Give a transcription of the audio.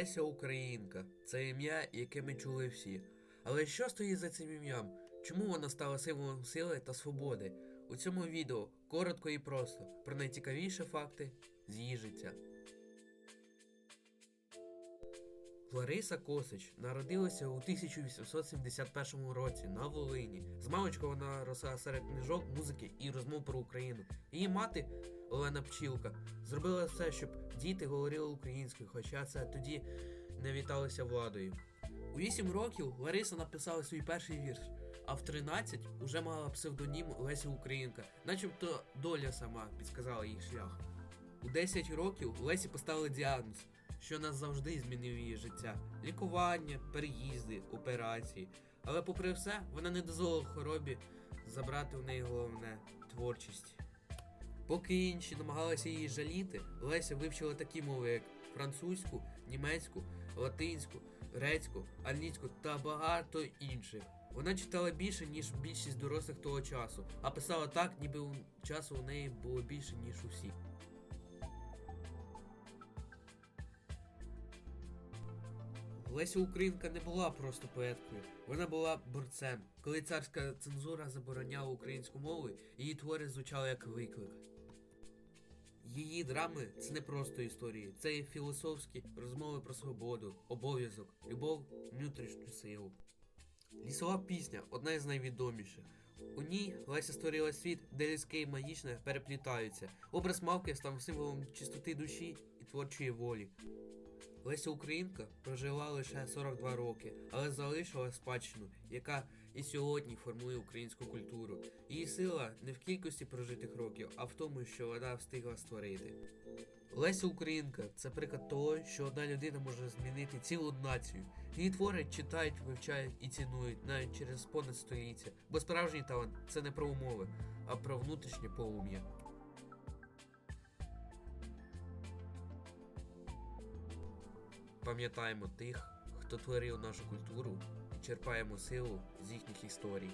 Леся Українка це ім'я, яке ми чули всі. Але що стоїть за цим ім'ям? Чому вона стала символом сили та свободи? У цьому відео коротко і просто про найцікавіші факти з її життя. Лариса Косич народилася у 1871 році на Волині. З маличку вона росла серед книжок, музики і розмов про Україну. Її мати Олена Пчілка зробила все, щоб діти говорили українською, хоча це тоді не віталося владою. У 8 років Лариса написала свій перший вірш, а в 13 уже мала псевдонім Леся Українка, начебто доля сама підсказала їй шлях. У 10 років Лесі поставили діагноз, що назавжди змінив її життя: лікування, переїзди, операції. Але попри все, вона не дозволила хворобі забрати в неї головне творчість. Поки інші намагалися її жаліти, Леся вивчила такі мови, як французьку, німецьку, латинську, грецьку, англійську та багато інших. Вона читала більше, ніж більшість дорослих того часу, а писала так, ніби часу у неї було більше, ніж у. Леся Українка не була просто поеткою, вона була борцем. Коли царська цензура забороняла українську мову, її твори звучали як виклик. Її драми це не просто історії, це є філософські розмови про свободу, обов'язок, любов, внутрішню силу. Лісова пісня одна із найвідоміших. У ній Леся створила світ, де людське і магічне переплітаються. Образ мавки став символом чистоти душі і творчої волі. Леся Українка прожила лише 42 роки, але залишила спадщину, яка і сьогодні формує українську культуру. Її сила не в кількості прожитих років, а в тому, що вона встигла створити. Леся Українка це приклад того, що одна людина може змінити цілу націю. Її твори читають, вивчають і цінують навіть через понад століття. Бо справжній талант це не про умови, а про внутрішнє полум'я. Пам'ятаємо тих, хто творив нашу культуру, і черпаємо силу з їхніх історій.